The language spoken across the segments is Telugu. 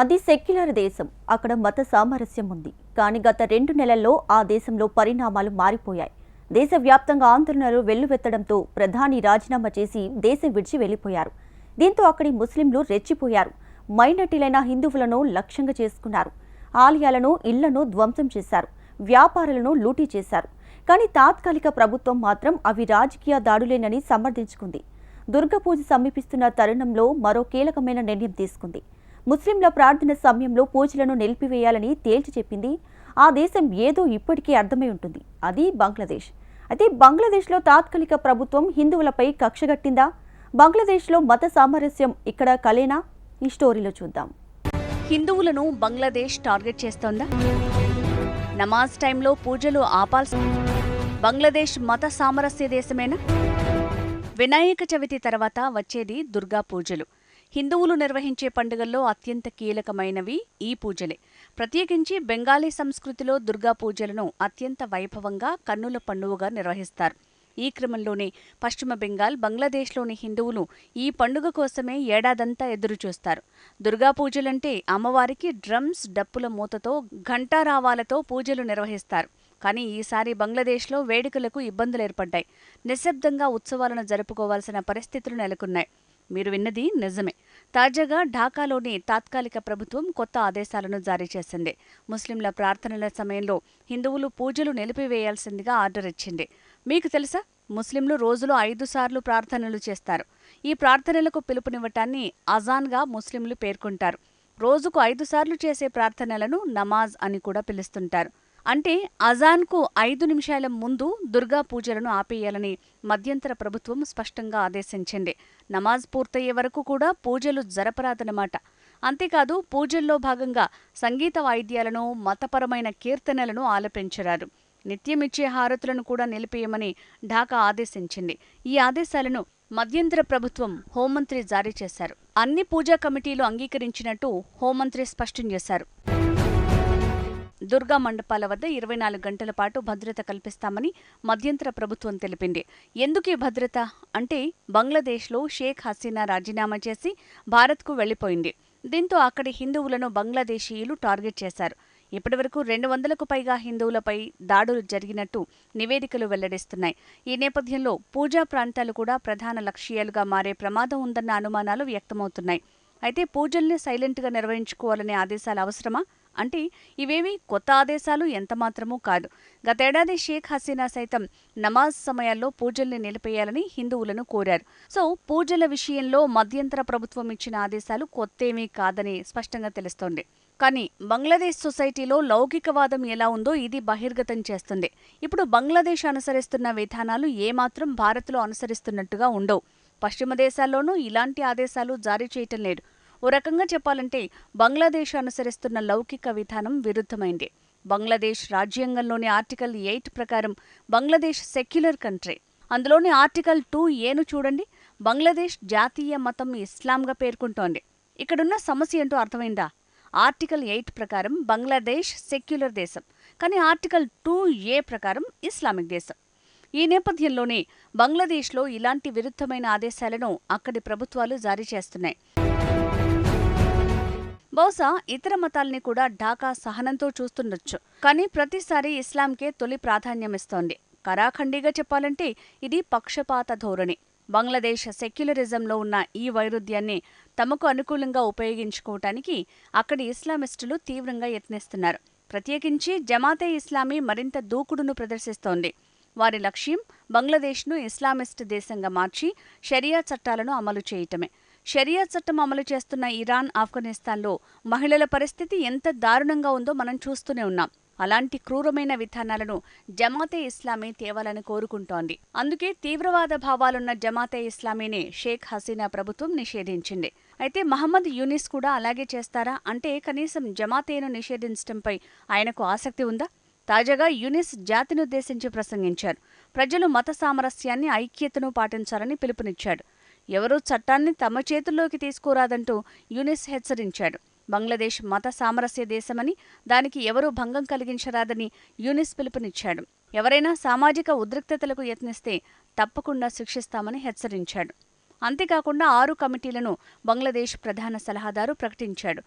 అది సెక్యులర్ దేశం. అక్కడ మత సామరస్యం ఉంది. కానీ గత రెండు నెలల్లో ఆ దేశంలో పరిణామాలు మారిపోయాయి. దేశవ్యాప్తంగా ఆందోళనలు వెల్లువెత్తడంతో ప్రధాని రాజీనామా చేసి దేశం విడిచి వెళ్ళిపోయారు దీంతో అక్కడి ముస్లింలు రెచ్చిపోయారు. మైనార్టీలైన హిందువులను లక్ష్యంగా చేసుకున్నారు. ఆలయాలను ఇళ్ళను ధ్వంసం చేశారు. వ్యాపారాలను లూటీ చేశారు. కానీ తాత్కాలిక ప్రభుత్వం మాత్రం అవి రాజకీయ దాడులేనని సమర్థించుకుంది. దుర్గపూజ సమీపిస్తున్న తరుణంలో మరో కీలకమైన నిర్ణయం తీసుకుంది. ముస్లింల ప్రార్థన సమయంలో పూజలను నిలిపివేయాలని తేల్చి చెప్పింది. ఆ దేశం ఏదో ఇప్పటికీ అర్థమై ఉంటుంది. అది బంగ్లాదేశ్. అయితే బంగ్లాదేశ్లో తాత్కాలిక ప్రభుత్వం హిందువులపై కక్షగట్టిందా బంగ్లాదేశ్లో మత సామరస్యం ఇక్కడ కలేనా? ఈ స్టోరీలో చూద్దాం. హిందువులను బంగ్లాదేశ్ టార్గెట్ చేస్తోందా? నమాజ్ టైంలో పూజలు ఆపాల్సి బంగ్లాదేశ్ మత సామరస్య దేశమేనా? వినాయక చవితి తర్వాత వచ్చేది దుర్గా పూజలు. హిందువులు నిర్వహించే పండుగల్లో అత్యంత కీలకమైనవి ఈ పూజలే. ప్రత్యేకించి బెంగాలీ సంస్కృతిలో దుర్గా పూజలను అత్యంత వైభవంగా కన్నుల పండుగగా నిర్వహిస్తారు. ఈ క్రమంలోనే పశ్చిమ బెంగాల్ బంగ్లాదేశ్లోని హిందువులు ఈ పండుగ కోసమే ఏడాదంతా ఎదురుచూస్తారు. దుర్గా పూజలంటే అమ్మవారికి డ్రమ్స్ డప్పుల మూతతో ఘంటారావాలతో పూజలు నిర్వహిస్తారు. కానీ ఈసారి బంగ్లాదేశ్లో వేడుకలకు ఇబ్బందులు ఏర్పడ్డాయి. నిశ్శబ్దంగా ఉత్సవాలను జరుపుకోవాల్సిన పరిస్థితులు నెలకొన్నాయి. మీరు విన్నది నిజమే. తాజాగా ఢాకాలోని తాత్కాలిక ప్రభుత్వం కొత్త ఆదేశాలను జారీ చేసింది. ముస్లింల ప్రార్థనల సమయంలో హిందువులు పూజలు నిలిపివేయాల్సిందిగా ఆర్డర్ ఇచ్చింది. మీకు తెలుసా? ముస్లింలు రోజులో ఐదు సార్లు ప్రార్థనలు చేస్తారు. ఈ ప్రార్థనలకు పిలుపునివ్వటాన్ని అజాన్గా ముస్లింలు పేర్కొంటారు. రోజుకు ఐదు సార్లు చేసే ప్రార్థనలను నమాజ్ అని కూడా పిలుస్తుంటారు. అంటే అజాన్కు ఐదు నిమిషాల ముందు దుర్గా పూజలను ఆపేయాలని మధ్యంతర ప్రభుత్వం స్పష్టంగా ఆదేశించింది. నమాజ్ పూర్తయ్యే వరకు కూడా పూజలు జరపరాదన్నమాట అంతేకాదు పూజల్లో భాగంగా సంగీత వాయిద్యాలను మతపరమైన కీర్తనలను ఆలపించరాదు. నిత్యమిచ్చే హారతులను కూడా నిలిపేయమని ఢాకా ఆదేశించింది. ఈ ఆదేశాలను మధ్యంతర ప్రభుత్వం హోంమంత్రి జారీ చేశారు. అన్ని పూజా కమిటీలు అంగీకరించినట్టు హోంమంత్రి స్పష్టం చేశారు. దుర్గా మండపాల వద్ద ఇరవై నాలుగు గంటల పాటు భద్రత కల్పిస్తామని మధ్యంతర ప్రభుత్వం తెలిపింది. ఎందుకు ఈ భద్రత? అంటే బంగ్లాదేశ్లో షేక్ హసీనా రాజీనామా చేసి భారత్కు వెళ్ళిపోయింది దీంతో అక్కడి హిందువులను బంగ్లాదేశీయులు టార్గెట్ చేశారు. ఇప్పటివరకు రెండు వందలకు పైగా హిందువులపై దాడులు జరిగినట్టు నివేదికలు వెల్లడిస్తున్నాయి. ఈ నేపథ్యంలో పూజా ప్రాంతాలు కూడా ప్రధాన లక్ష్యాలుగా మారే ప్రమాదం ఉందన్న అనుమానాలు వ్యక్తమవుతున్నాయి. అయితే పూజల్ని సైలెంట్గా నిర్వహించుకోవాలనే ఆదేశాలు అవసరమా? అంటే ఇవేవి కొత్త ఆదేశాలు ఎంతమాత్రమూ కాదు. గతేడాది షేక్ హసీనా సైతం నమాజ్ సమయాల్లో పూజల్ని నిలిపేయాలని హిందువులను కోరారు. సో పూజల విషయంలో మధ్యంతర ప్రభుత్వం ఇచ్చిన ఆదేశాలు కొత్తేమీ కాదని స్పష్టంగా తెలుస్తోంది. కానీ బంగ్లాదేశ్ సొసైటీలో లౌకికవాదం ఎలా ఉందో ఇది బహిర్గతం చేస్తుంది. ఇప్పుడు బంగ్లాదేశ్ అనుసరిస్తున్న విధానాలు ఏమాత్రం భారత్లో అనుసరిస్తున్నట్టుగా ఉండవు. పశ్చిమ దేశాల్లోనూ ఇలాంటి ఆదేశాలు జారీ చేయటం లేదు. ఓ రకంగా చెప్పాలంటే బంగ్లాదేశ్ అనుసరిస్తున్న లౌకిక విధానం విరుద్ధమైంది. బంగ్లాదేశ్ రాజ్యాంగంలోని ఆర్టికల్ ఎయిట్ ప్రకారం బంగ్లాదేశ్ సెక్యులర్ కంట్రీ. అందులోని ఆర్టికల్ టూ ఏను చూడండి. బంగ్లాదేశ్ జాతీయ మతం ఇస్లాంగా పేర్కొంటోంది. ఇక్కడున్న సమస్య ఏంటో అర్థమైందా? ఆర్టికల్ ఎయిట్ ప్రకారం బంగ్లాదేశ్ సెక్యులర్ దేశం కానీ ఆర్టికల్ టూ ఏ ప్రకారం ఇస్లామిక్ దేశం. ఈ నేపథ్యంలోనే బంగ్లాదేశ్లో ఇలాంటి విరుద్ధమైన ఆదేశాలను అక్కడి ప్రభుత్వాలు జారీ చేస్తున్నాయి. బహుశా ఇతర మతాల్ని కూడా ఢాకా సహనంతో చూస్తుండొచ్చు. కానీ ప్రతిసారి ఇస్లాంకే తొలి ప్రాధాన్యమిస్తోంది. కరాఖండిగా చెప్పాలంటే ఇది పక్షపాత ధోరణి. బంగ్లాదేశ్ సెక్యులరిజంలో ఉన్న ఈ వైరుధ్యాన్ని తమకు అనుకూలంగా ఉపయోగించుకోవటానికి అక్కడి ఇస్లామిస్టులు తీవ్రంగా యత్నిస్తున్నారు. ప్రత్యేకించి జమాతే ఇస్లామీ మరింత దూకుడును ప్రదర్శిస్తోంది. వారి లక్ష్యం బంగ్లాదేశ్ను ఇస్లామిస్ట్ దేశంగా మార్చి షరియా చట్టాలను అమలు చేయటమే. షరియా చట్టం అమలు చేస్తున్న ఇరాన్ ఆఫ్ఘనిస్తాన్లో మహిళల పరిస్థితి ఎంత దారుణంగా ఉందో మనం చూస్తూనే ఉన్నాం. అలాంటి క్రూరమైన విధానాలను జమాతే ఇస్లామీ తేవాలని కోరుకుంటోంది. అందుకే తీవ్రవాద భావాలున్న జమాతే ఇస్లామీని షేక్ హసీనా ప్రభుత్వం నిషేధించింది. అయితే మహమ్మద్ యూనిస్ కూడా అలాగే చేస్తారా? అంటే కనీసం జమాతేను నిషేధించడంపై ఆయనకు ఆసక్తి ఉందా? తాజాగా యునిస్ జాతినుద్దేశించి ప్రసంగించారు. ప్రజలు మత సామరస్యాన్ని ఐక్యతను పాటించాలని పిలుపునిచ్చాడు ఎవరూ చట్టాన్ని తమ చేతుల్లోకి తీసుకోరాదంటూ యూనిస్ హెచ్చరించాడు. బంగ్లాదేశ్ మత సామరస్య దేశమని దానికి ఎవరూ భంగం కలిగించరాదని యూనిస్ పిలుపునిచ్చాడు. ఎవరైనా సామాజిక ఉద్రిక్తతలకు యత్నిస్తే తప్పకుండా శిక్షిస్తామని హెచ్చరించాడు. అంతేకాకుండా ఆరు కమిటీలను బంగ్లాదేశ్ ప్రధాన సలహాదారు ప్రకటించాడు.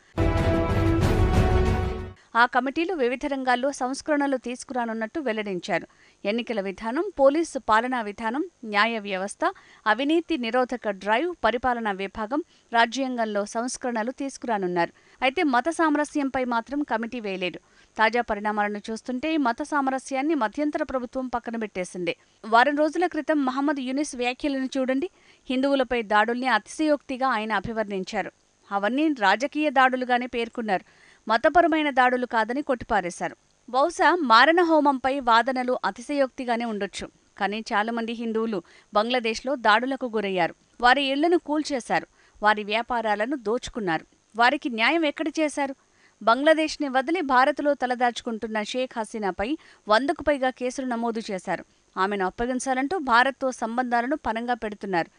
ఆ కమిటీలు వివిధ రంగాల్లో సంస్కరణలు తీసుకురానున్నట్టు వెల్లడించారు. ఎన్నికల విధానం పోలీసు పాలనా విధానం న్యాయ వ్యవస్థ అవినీతి నిరోధక డ్రైవ్ పరిపాలనా విభాగం రాజ్యాంగంలో సంస్కరణలు తీసుకురానున్నారు. అయితే మత సామరస్యంపై మాత్రం కమిటీ వేయలేదు. తాజా పరిణామాలను చూస్తుంటే ఈ మత సామరస్యాన్ని మధ్యంతర ప్రభుత్వం పక్కన పెట్టేసింది. వారం రోజుల క్రితం మహమ్మద్ యునిస్ వ్యాఖ్యలను చూడండి. హిందువులపై దాడుల్ని అతిశయోక్తిగా ఆయన అభివర్ణించారు. అవన్నీ రాజకీయ దాడులుగానే పేర్కొన్నారు. మతపరమైన దాడులు కాదని కొట్టిపారేశారు. బహుశా మారణ హోమంపై వాదనలు అతిశయోక్తిగానే ఉండొచ్చు. కానీ చాలామంది హిందువులు బంగ్లాదేశ్లో దాడులకు గురయ్యారు. వారి ఇళ్ళను కూల్చేశారు. వారి వ్యాపారాలను దోచుకున్నారు. వారికి న్యాయం ఎక్కడ చేశారు? బంగ్లాదేశ్ని వదిలి భారత్లో తలదాచుకుంటున్న షేక్ హసీనాపై వందకు పైగా కేసులు నమోదు చేశారు. ఆమెను అప్పగించాలంటూ భారత్తో సంబంధాలను పనంగా పెడుతున్నారు.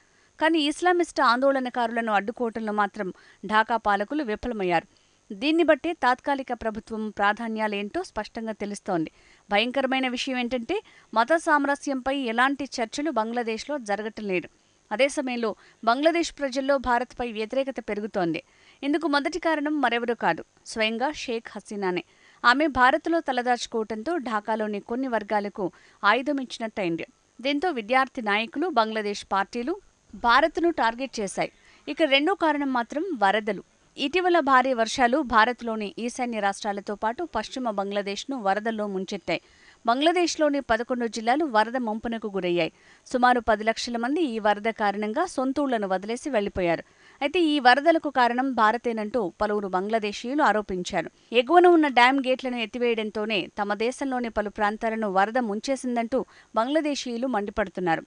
కానీ ఇస్లామిస్ట్ ఆందోళనకారులను అడ్డుకోవటంలో మాత్రం ఢాకా పాలకులు విఫలమయ్యారు. దీన్ని బట్టే తాత్కాలిక ప్రభుత్వం ప్రాధాన్యాలేంటో స్పష్టంగా తెలుస్తోంది. భయంకరమైన విషయం ఏంటంటే మత సామరస్యంపై ఎలాంటి చర్చలు బంగ్లాదేశ్లో జరగటం లేదు అదే సమయంలో బంగ్లాదేశ్ ప్రజల్లో భారత్పై వ్యతిరేకత పెరుగుతోంది. ఇందుకు మొదటి కారణం మరెవరూ కాదు స్వయంగా షేక్ హసీనానే. ఆమె భారత్లో తలదాచుకోవడంతో ఢాకాలోని కొన్ని వర్గాలకు ఆయుధం ఇచ్చినట్టయింది. దీంతో విద్యార్థి నాయకులు బంగ్లాదేశ్ పార్టీలు భారత్ను టార్గెట్ చేశాయి. ఇక రెండో కారణం మాత్రం వరదలు. ఇటీవల భారీ వర్షాలు భారత్లోని ఈశాన్య రాష్ట్రాలతో పాటు పశ్చిమ బంగ్లాదేశ్ను వరదల్లో ముంచెత్తాయి. బంగ్లాదేశ్లోని పదకొండు జిల్లాలు వరద ముంపునకు గురయ్యాయి. సుమారు పది లక్షల మంది ఈ వరద కారణంగా సొంతూళ్ళను వదిలేసి వెళ్ళిపోయారు అయితే ఈ వరదలకు కారణం భారతేనంటూ పలువురు బంగ్లాదేశీయులు ఆరోపించారు. ఎగువన ఉన్న డ్యాం గేట్లను ఎత్తివేయడంతోనే తమ దేశంలోని పలు ప్రాంతాలను వరద ముంచేసిందంటూ బంగ్లాదేశీయులు మండిపడుతున్నారు.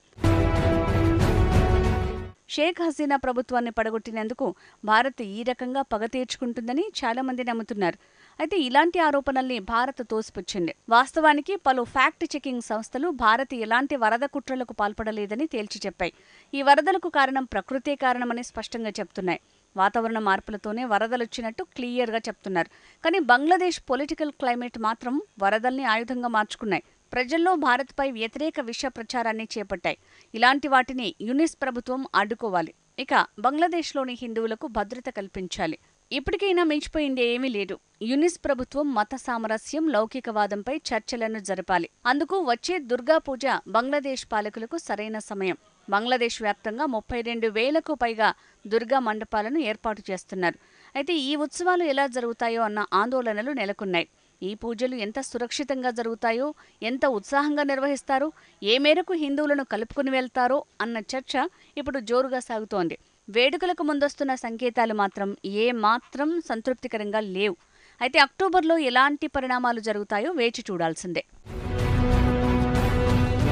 షేక్ హసీనా ప్రభుత్వాన్ని పడగొట్టినందుకు భారత్ ఈ రకంగా పగ తీర్చుకుంటుందని చాలా మంది నమ్ముతున్నారు. అయితే ఇలాంటి ఆరోపణల్ని భారత్ తోసిపుచ్చింది. వాస్తవానికి పలు ఫ్యాక్ట్ చెకింగ్ సంస్థలు భారత్ ఎలాంటి వరద కుట్రలకు పాల్పడలేదని తేల్చి చెప్పాయి. ఈ వరదలకు కారణం ప్రకృతే కారణమని స్పష్టంగా చెప్తున్నాయి. వాతావరణ మార్పులతోనే వరదలొచ్చినట్టు క్లియర్గా చెప్తున్నారు. కానీ బంగ్లాదేశ్ పొలిటికల్ క్లైమేట్ మాత్రం వరదల్ని ఆయుధంగా మార్చుకున్నాయి. ప్రజల్లో భారత్పై వ్యతిరేక విష ప్రచారాన్ని చేపట్టాయి. ఇలాంటి వాటిని యునిస్ ప్రభుత్వం అడ్డుకోవాలి. ఇక బంగ్లాదేశ్లోని హిందువులకు భద్రత కల్పించాలి. ఇప్పటికైనా మించిపోయింది ఏమీ లేదు. యునిస్ ప్రభుత్వం మత సామరస్యం లౌకికవాదంపై చర్చలను జరపాలి. అందుకు వచ్చే దుర్గా పూజ బంగ్లాదేశ్ పాలకులకు సరైన సమయం. బంగ్లాదేశ్ వ్యాప్తంగా ముప్పై రెండు వేలకు పైగా దుర్గా మండపాలను ఏర్పాటు చేస్తున్నారు. అయితే ఈ ఉత్సవాలు ఎలా జరుగుతాయో అన్న ఆందోళనలు నెలకొన్నాయి. ఈ పూజలు ఎంత సురక్షితంగా జరుగుతాయో ఎంత ఉత్సాహంగా నిర్వహిస్తారో ఏ మేరకు హిందువులను కలుపుకుని వెళ్తారో అన్న చర్చ ఇప్పుడు జోరుగా సాగుతోంది. వేడుకలకు ముందొస్తున్న సంకేతాలు మాత్రం ఏ మాత్రం సంతృప్తికరంగా లేవు. అయితే అక్టోబర్లో ఎలాంటి పరిణామాలు జరుగుతాయో వేచి చూడాల్సిందే.